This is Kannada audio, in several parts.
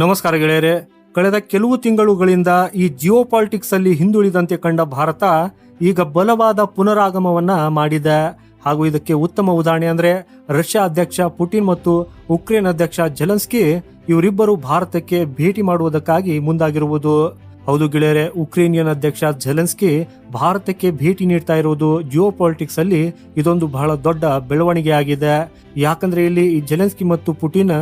ನಮಸ್ಕಾರ ಗೆಳೆಯರೆ. ಕಳೆದ ಕೆಲವು ತಿಂಗಳುಗಳಿಂದ ಈ ಜಿಯೋ ಅಲ್ಲಿ ಹಿಂದುಳಿದಂತೆ ಕಂಡ ಭಾರತ ಈಗ ಬಲವಾದ ಪುನರಾಗಮವನ್ನ ಮಾಡಿದೆ. ಹಾಗೂ ಇದಕ್ಕೆ ಉತ್ತಮ ಉದಾಹರಣೆ ಅಂದ್ರೆ ರಷ್ಯಾ ಅಧ್ಯಕ್ಷ ಪುಟಿನ್ ಮತ್ತು ಉಕ್ರೇನ್ ಅಧ್ಯಕ್ಷ ಜೆಲೆನ್ಸ್ಕಿ ಇವರಿಬ್ಬರು ಭಾರತಕ್ಕೆ ಭೇಟಿ ಮಾಡುವುದಕ್ಕಾಗಿ ಮುಂದಾಗಿರುವುದು. ಹೌದು ಗೆಳೆಯರೆ, ಉಕ್ರೇನಿಯನ್ ಅಧ್ಯಕ್ಷ ಜೆಲೆನ್ಸ್ಕಿ ಭಾರತಕ್ಕೆ ಭೇಟಿ ನೀಡ್ತಾ ಇರುವುದು ಜಿಯೋ ಪಾಲಿಟಿಕ್ಸ್ ಅಲ್ಲಿ ಇದೊಂದು ಬಹಳ ದೊಡ್ಡ ಬೆಳವಣಿಗೆ ಆಗಿದೆ ಯಾಕಂದ್ರೆ ಇಲ್ಲಿ ಈ ಜೆಲೆನ್ಸ್ಕಿ ಮತ್ತು ಪುಟಿನ್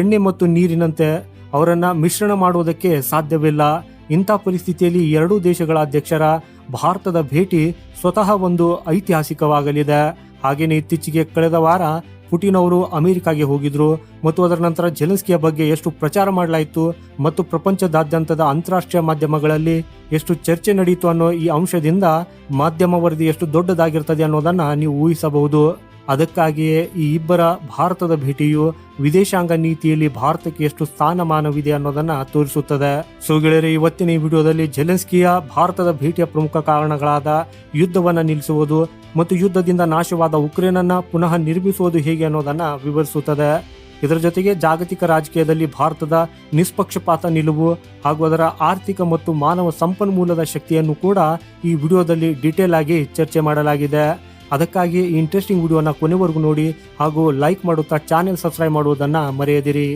ಎಣ್ಣೆ ಮತ್ತು ನೀರಿನಂತೆ ಅವರನ್ನ ಮಿಶ್ರಣ ಮಾಡುವುದಕ್ಕೆ ಸಾಧ್ಯವಿಲ್ಲ. ಇಂಥ ಪರಿಸ್ಥಿತಿಯಲ್ಲಿ ಎರಡೂ ದೇಶಗಳ ಅಧ್ಯಕ್ಷರ ಭಾರತದ ಭೇಟಿ ಸ್ವತಃ ಒಂದು ಐತಿಹಾಸಿಕವಾಗಲಿದೆ. ಹಾಗೆಯೇ ಇತ್ತೀಚೆಗೆ ಕಳೆದ ವಾರ ಪುಟಿನ್ ಅವರು ಅಮೆರಿಕಾಗೆ ಹೋಗಿದ್ರು ಮತ್ತು ಅದರ ನಂತರ ಜೆಲೆನ್ಸ್ಕಿಯ ಬಗ್ಗೆ ಎಷ್ಟು ಪ್ರಚಾರ ಮಾಡಲಾಯಿತು ಮತ್ತು ಪ್ರಪಂಚದಾದ್ಯಂತದ ಅಂತಾರಾಷ್ಟ್ರೀಯ ಮಾಧ್ಯಮಗಳಲ್ಲಿ ಎಷ್ಟು ಚರ್ಚೆ ನಡೆಯಿತು ಅನ್ನೋ ಈ ಅಂಶದಿಂದ ಮಾಧ್ಯಮ ವರದಿ ಎಷ್ಟು ದೊಡ್ಡದಾಗಿರ್ತದೆ ಅನ್ನೋದನ್ನ ನೀವು ಊಹಿಸಬಹುದು. ಅದಕ್ಕಾಗಿಯೇ ಈ ಇಬ್ಬರ ಭಾರತದ ಭೇಟಿಯು ವಿದೇಶಾಂಗ ನೀತಿಯಲ್ಲಿ ಭಾರತಕ್ಕೆ ಎಷ್ಟು ಸ್ಥಾನಮಾನವಿದೆ ಅನ್ನೋದನ್ನ ತೋರಿಸುತ್ತದೆ. ಸೊ ಇವತ್ತಿನ ಈ ವಿಡಿಯೋದಲ್ಲಿ ಜೆಲೆನ್ಸ್ಕಿಯ ಭಾರತದ ಭೇಟಿಯ ಪ್ರಮುಖ ಕಾರಣಗಳಾದ ಯುದ್ಧವನ್ನ ನಿಲ್ಲಿಸುವುದು ಮತ್ತು ಯುದ್ಧದಿಂದ ನಾಶವಾದ ಉಕ್ರೇನನ್ನ ಪುನಃ ನಿರ್ಮಿಸುವುದು ಹೇಗೆ ಅನ್ನೋದನ್ನ ವಿವರಿಸುತ್ತದೆ. ಇದರ ಜೊತೆಗೆ ಜಾಗತಿಕ ರಾಜಕೀಯದಲ್ಲಿ ಭಾರತದ ನಿಷ್ಪಕ್ಷಪಾತ ನಿಲುವು ಹಾಗೂ ಅದರ ಆರ್ಥಿಕ ಮತ್ತು ಮಾನವ ಸಂಪನ್ಮೂಲದ ಶಕ್ತಿಯನ್ನು ಕೂಡ ಈ ವಿಡಿಯೋದಲ್ಲಿ ಡೀಟೇಲ್ ಆಗಿ ಚರ್ಚೆ ಮಾಡಲಾಗಿದೆ. ಅದಕ್ಕಾಗಿ ಈ ಇಂಟ್ರೆಸ್ಟಿಂಗ್ ವಿಡಿಯೋನ ಕೊನೆವರೆಗೂ ನೋಡಿ ಹಾಗೂ ಲೈಕ್ ಮಾಡುತ್ತಾ ಚಾನೆಲ್ ಸಬ್ಸ್ಕ್ರೈಬ್ ಮಾಡುವುದನ್ನ ಮರೆಯದಿರಿ.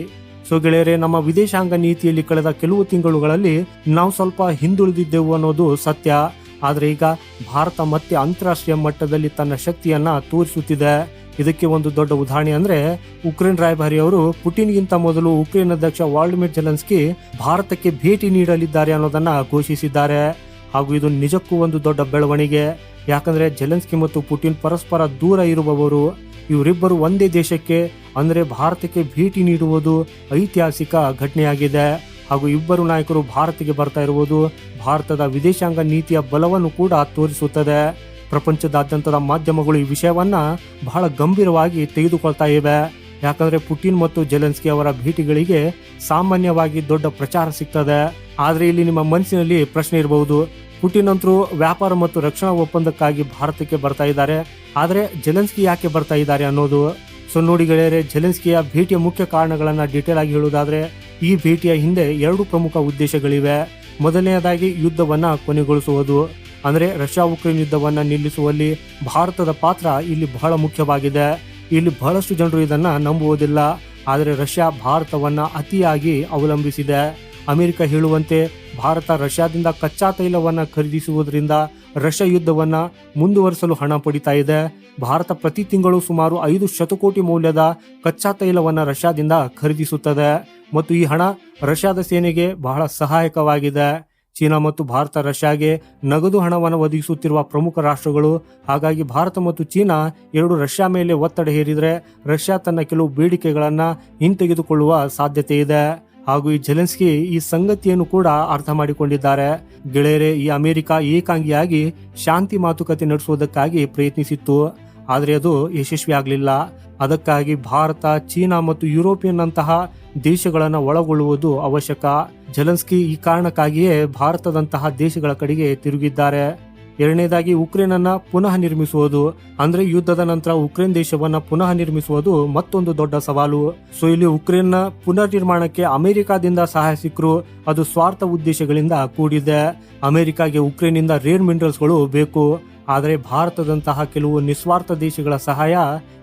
ಸೊ ಗೆಳೆಯರೆ, ನಮ್ಮ ವಿದೇಶಾಂಗ ನೀತಿಯಲ್ಲಿ ಕಳೆದ ಕೆಲವು ತಿಂಗಳುಗಳಲ್ಲಿ ನಾವು ಸ್ವಲ್ಪ ಹಿಂದುಳಿದಿದ್ದೆವು ಅನ್ನೋದು ಸತ್ಯ. ಆದರೆ ಈಗ ಭಾರತ ಮತ್ತೆ ಅಂತಾರಾಷ್ಟ್ರೀಯ ಮಟ್ಟದಲ್ಲಿ ತನ್ನ ಶಕ್ತಿಯನ್ನ ತೋರಿಸುತ್ತಿದೆ. ಇದಕ್ಕೆ ಒಂದು ದೊಡ್ಡ ಉದಾಹರಣೆ ಅಂದ್ರೆ ಉಕ್ರೇನ್ ರಾಯಭಾರಿ ಅವರು ಪುಟಿನ್ಗಿಂತ ಮೊದಲು ಉಕ್ರೇನ್ ಅಧ್ಯಕ್ಷ ವಾಲ್ಡಿಮಿರ್ ಜೆಲೆನ್ಸ್ಕಿ ಭಾರತಕ್ಕೆ ಭೇಟಿ ನೀಡಲಿದ್ದಾರೆ ಅನ್ನೋದನ್ನ ಘೋಷಿಸಿದ್ದಾರೆ. ಹಾಗೂ ಇದು ನಿಜಕ್ಕೂ ಒಂದು ದೊಡ್ಡ ಬೆಳವಣಿಗೆ. ಯಾಕಂದ್ರೆ ಜೆಲೆನ್ಸ್ಕಿ ಮತ್ತು ಪುಟಿನ್ ಪರಸ್ಪರ ದೂರ ಇರುವವರು, ಇವರಿಬ್ಬರು ಒಂದೇ ದೇಶಕ್ಕೆ, ಅಂದ್ರೆ ಭಾರತಕ್ಕೆ ಭೇಟಿ ನೀಡುವುದು ಐತಿಹಾಸಿಕ ಘಟನೆಯಾಗಿದೆ. ಹಾಗೂ ಇಬ್ಬರು ನಾಯಕರು ಭಾರತಕ್ಕೆ ಬರ್ತಾ ಇರುವುದು ಭಾರತದ ವಿದೇಶಾಂಗ ನೀತಿಯ ಬಲವನ್ನು ಕೂಡ ತೋರಿಸುತ್ತದೆ. ಪ್ರಪಂಚದಾದ್ಯಂತದ ಮಾಧ್ಯಮಗಳು ಈ ವಿಷಯವನ್ನ ಬಹಳ ಗಂಭೀರವಾಗಿ ತೆಗೆದುಕೊಳ್ತಾ ಇವೆ. ಯಾಕಂದ್ರೆ ಪುಟಿನ್ ಮತ್ತು ಜೆಲೆನ್ಸ್ಕಿ ಅವರ ಭೇಟಿಗಳಿಗೆ ಸಾಮಾನ್ಯವಾಗಿ ದೊಡ್ಡ ಪ್ರಚಾರ ಸಿಗ್ತದೆ. ಆದರೆ ಇಲ್ಲಿ ನಿಮ್ಮ ಮನಸ್ಸಿನಲ್ಲಿ ಪ್ರಶ್ನೆ ಇರಬಹುದು ಪುಟಿನ್ ಅಂತರೂ ವ್ಯಾಪಾರ ಮತ್ತು ರಕ್ಷಣಾ ಒಪ್ಪಂದಕ್ಕಾಗಿ ಭಾರತಕ್ಕೆ ಬರ್ತಾ ಇದ್ದಾರೆ. ಆದರೆ ಜೆಲೆನ್ಸ್ಕಿ ಯಾಕೆ ಬರ್ತಾ ಇದ್ದಾರೆ ಅನ್ನೋದು ಸೊ ನೋಡಿ ಗೆಳೆಯರೆ, ಜೆಲೆನ್ಸ್ಕಿಯ ಭೇಟಿಯ ಮುಖ್ಯ ಕಾರಣಗಳನ್ನು ಡೀಟೇಲ್ ಆಗಿ ಹೇಳುವುದಾದರೆ, ಈ ಭೇಟಿಯ ಹಿಂದೆ ಎರಡು ಪ್ರಮುಖ ಉದ್ದೇಶಗಳಿವೆ. ಮೊದಲನೆಯದಾಗಿ ಯುದ್ಧವನ್ನ ಕೊನೆಗೊಳಿಸುವುದು. ಅಂದ್ರೆ ರಷ್ಯಾ ಉಕ್ರೇನ್ ಯುದ್ಧವನ್ನ ನಿಲ್ಲಿಸುವಲ್ಲಿ ಭಾರತದ ಪಾತ್ರ ಇಲ್ಲಿ ಬಹಳ ಮುಖ್ಯವಾಗಿದೆ. ಇಲ್ಲಿ ಬಹಳಷ್ಟು ಜನರು ಇದನ್ನ ನಂಬುವುದಿಲ್ಲ. ಆದರೆ ರಷ್ಯಾ ಭಾರತವನ್ನ ಅತಿಯಾಗಿ ಅವಲಂಬಿಸಿದೆ. ಅಮೆರಿಕ ಹೇಳುವಂತೆ ಭಾರತ ರಷ್ಯಾದಿಂದ ಕಚ್ಚಾ ತೈಲವನ್ನು ಖರೀದಿಸುವುದರಿಂದ ರಷ್ಯಾ ಯುದ್ಧವನ್ನು ಮುಂದುವರಿಸಲು ಹಣ ಪಡಿತಾ ಇದೆ. ಭಾರತ ಪ್ರತಿ ತಿಂಗಳು ಸುಮಾರು ಐದು ಶತಕೋಟಿ ಮೌಲ್ಯದ ಕಚ್ಚಾ ತೈಲವನ್ನು ರಷ್ಯಾದಿಂದ ಖರೀದಿಸುತ್ತದೆ. ಮತ್ತು ಈ ಹಣ ರಷ್ಯಾದ ಸೇನೆಗೆ ಬಹಳ ಸಹಾಯಕವಾಗಿದೆ. ಚೀನಾ ಮತ್ತು ಭಾರತ ರಷ್ಯಾಗೆ ನಗದು ಹಣವನ್ನು ಒದಗಿಸುತ್ತಿರುವ ಪ್ರಮುಖ ರಾಷ್ಟ್ರಗಳು, ಹಾಗಾಗಿ ಭಾರತ ಮತ್ತು ಚೀನಾ ಎರಡು ರಷ್ಯಾ ಮೇಲೆ ಒತ್ತಡ ಹೇರಿದರೆ ರಷ್ಯಾ ತನ್ನ ಕೆಲವು ಬೇಡಿಕೆಗಳನ್ನು ಹಿಂತೆಗೆದುಕೊಳ್ಳುವ ಸಾಧ್ಯತೆ ಇದೆ. ಹಾಗೂ ಈ ಜೆಲೆನ್ಸ್ಕಿ ಈ ಸಂಗತಿಯನ್ನು ಕೂಡ ಅರ್ಥ ಮಾಡಿಕೊಂಡಿದ್ದಾರೆ. ಗೆಳೆಯರೆ, ಈ ಅಮೆರಿಕ ಏಕಾಂಗಿಯಾಗಿ ಶಾಂತಿ ಮಾತುಕತೆ ನಡೆಸುವುದಕ್ಕಾಗಿ ಪ್ರಯತ್ನಿಸಿತ್ತು. ಆದರೆ ಅದು ಯಶಸ್ವಿ ಆಗಲಿಲ್ಲ. ಅದಕ್ಕಾಗಿ ಭಾರತ, ಚೀನಾ ಮತ್ತು ಯುರೋಪಿಯನ್ ಅಂತಹ ದೇಶಗಳನ್ನು ಒಳಗೊಳ್ಳುವುದು ಅವಶ್ಯಕ. ಜೆಲೆನ್ಸ್ಕಿ ಈ ಕಾರಣಕ್ಕಾಗಿಯೇ ಭಾರತದಂತಹ ದೇಶಗಳ ಕಡೆಗೆ ತಿರುಗಿದ್ದಾರೆ. ಎರಡನೇದಾಗಿ ಉಕ್ರೇನ್ ಅನ್ನ ಪುನಃ ನಿರ್ಮಿಸುವುದು, ಅಂದ್ರೆ ಯುದ್ಧದ ನಂತರ ಉಕ್ರೇನ್ ದೇಶವನ್ನ ಪುನಃ ನಿರ್ಮಿಸುವುದು ಮತ್ತೊಂದು ದೊಡ್ಡ ಸವಾಲು. ಸೊ, ಇಲ್ಲಿ ಉಕ್ರೇನ್ನ ಪುನರ್ ನಿರ್ಮಾಣಕ್ಕೆ ಅಮೆರಿಕಾದಿಂದ ಸಹಾಯ ಸಿಕ್ಕರು ಅದು ಸ್ವಾರ್ಥ ಉದ್ದೇಶಗಳಿಂದ ಕೂಡಿದೆ. ಅಮೆರಿಕಾಗೆ ಉಕ್ರೇನ್ ಇಂದ ರೇರ್ ಮಿನರಲ್ಸ್ಗಳು ಬೇಕು. ಆದರೆ ಭಾರತದಂತಹ ಕೆಲವು ನಿಸ್ವಾರ್ಥ ದೇಶಗಳ ಸಹಾಯ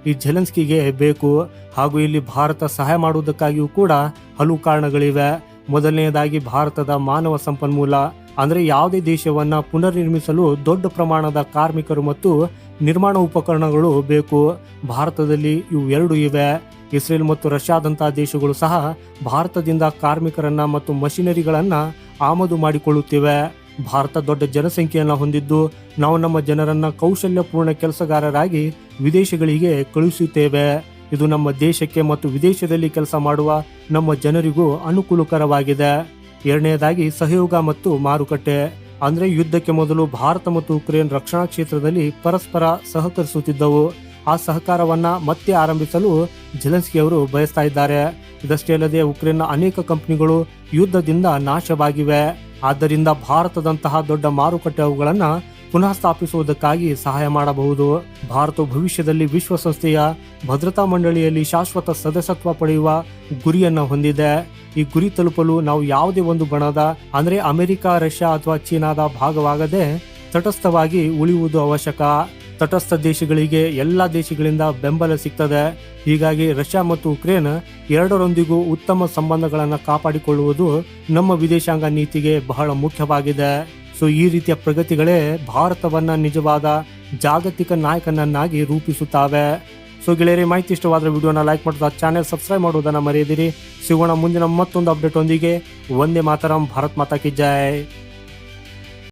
ಈ ಜೆಲೆನ್ಸ್ಕಿಗೆ ಬೇಕು. ಹಾಗೂ ಇಲ್ಲಿ ಭಾರತ ಸಹಾಯ ಮಾಡುವುದಕ್ಕಾಗಿಯೂ ಕೂಡ ಹಲವು ಕಾರಣಗಳಿವೆ. ಮೊದಲನೆಯದಾಗಿ ಭಾರತದ ಮಾನವ ಸಂಪನ್ಮೂಲ ಅಂದ್ರೆ ಯಾವುದೇ ದೇಶವನ್ನು ಪುನರ್ ನಿರ್ಮಿಸಲು ದೊಡ್ಡ ಪ್ರಮಾಣದ ಕಾರ್ಮಿಕರು ಮತ್ತು ನಿರ್ಮಾಣ ಉಪಕರಣಗಳು ಬೇಕು. ಭಾರತದಲ್ಲಿ ಇವು ಎರಡು ಇವೆ. ಇಸ್ರೇಲ್ ಮತ್ತು ರಷ್ಯಾದಂತಹ ದೇಶಗಳು ಸಹ ಭಾರತದಿಂದ ಕಾರ್ಮಿಕರನ್ನು ಮತ್ತು ಮಷಿನರಿಗಳನ್ನು ಆಮದು ಮಾಡಿಕೊಳ್ಳುತ್ತಿವೆ. ಭಾರತ ದೊಡ್ಡ ಜನಸಂಖ್ಯೆಯನ್ನು ಹೊಂದಿದ್ದು, ನಾವು ನಮ್ಮ ಜನರನ್ನು ಕೌಶಲ್ಯಪೂರ್ಣ ಕೆಲಸಗಾರರಾಗಿ ವಿದೇಶಗಳಿಗೆ ಕಳುಹಿಸುತ್ತೇವೆ. ಇದು ನಮ್ಮ ದೇಶಕ್ಕೆ ಮತ್ತು ವಿದೇಶದಲ್ಲಿ ಕೆಲಸ ಮಾಡುವ ನಮ್ಮ ಜನರಿಗೂ ಅನುಕೂಲಕರವಾಗಿದೆ. ಎರಡನೆಯದಾಗಿ ಸಹಯೋಗ ಮತ್ತು ಮಾರುಕಟ್ಟೆ. ಅಂದ್ರೆ ಯುದ್ಧಕ್ಕೆ ಮೊದಲು ಭಾರತ ಮತ್ತು ಉಕ್ರೇನ್ ರಕ್ಷಣಾ ಕ್ಷೇತ್ರದಲ್ಲಿ ಪರಸ್ಪರ ಸಹಕರಿಸುತ್ತಿದ್ದವು. ಆ ಸಹಕಾರವನ್ನ ಮತ್ತೆ ಆರಂಭಿಸಲು ಜೆಲೆನ್ಸ್ಕಿ ಅವರು ಬಯಸ್ತಾ ಇದ್ದಾರೆ. ಇದಷ್ಟೇ ಅಲ್ಲದೆ ಉಕ್ರೇನ್ನ ಅನೇಕ ಕಂಪನಿಗಳು ಯುದ್ಧದಿಂದ ನಾಶವಾಗಿವೆ. ಆದ್ದರಿಂದ ಭಾರತದಂತಹ ದೊಡ್ಡ ಮಾರುಕಟ್ಟೆ ಅವುಗಳನ್ನ ಪುನಃ ಸ್ಥಾಪಿಸುವುದಕ್ಕಾಗಿ ಸಹಾಯ ಮಾಡಬಹುದು. ಭಾರತವು ಭವಿಷ್ಯದಲ್ಲಿ ವಿಶ್ವಸಂಸ್ಥೆಯ ಭದ್ರತಾ ಮಂಡಳಿಯಲ್ಲಿ ಶಾಶ್ವತ ಸದಸ್ಯತ್ವ ಪಡೆಯುವ ಗುರಿಯನ್ನು ಹೊಂದಿದೆ. ಈ ಗುರಿ ತಲುಪಲು ನಾವು ಯಾವುದೇ ಒಂದು ಬಣದ, ಅಂದರೆ ಅಮೆರಿಕ, ರಷ್ಯಾ ಅಥವಾ ಚೀನಾದ ಭಾಗವಾಗದೆ ತಟಸ್ಥವಾಗಿ ಉಳಿಯುವುದು ಅವಶ್ಯಕ. ತಟಸ್ಥ ದೇಶಗಳಿಗೆ ಎಲ್ಲ ದೇಶಗಳಿಂದ ಬೆಂಬಲ ಸಿಗ್ತದೆ. ಹೀಗಾಗಿ ರಷ್ಯಾ ಮತ್ತು ಉಕ್ರೇನ್ ಎರಡರೊಂದಿಗೂ ಉತ್ತಮ ಸಂಬಂಧಗಳನ್ನು ಕಾಪಾಡಿಕೊಳ್ಳುವುದು ನಮ್ಮ ವಿದೇಶಾಂಗ ನೀತಿಗೆ ಬಹಳ ಮುಖ್ಯವಾಗಿದೆ. ಸೊ ಈ ರೀತಿಯ ಪ್ರಗತಿಗಳೇ ಭಾರತವನ್ನ ನಿಜವಾದ ಜಾಗತಿಕ ನಾಯಕನನ್ನಾಗಿ ರೂಪಿಸುತ್ತಾವೆ. ಸೊ ಗೆಳೆಯರಿ, ಮಾಹಿತಿ ಇಷ್ಟವಾದ್ರೆ ವಿಡಿಯೋನ ಲೈಕ್ ಮಾಡೋದು ಚಾನೆಲ್ ಸಬ್ಸ್ಕ್ರೈಬ್ ಮಾಡುವುದನ್ನು ಮರೆಯದಿರಿ. ಸಿಗೋಣ ಮುಂದಿನ ಮತ್ತೊಂದು ಅಪ್ಡೇಟ್ ಒಂದಿಗೆ. ಒಂದೇ ಮಾತರಂ, ಭಾರತ್ ಮಾತಾ ಕಿ ಜೈ.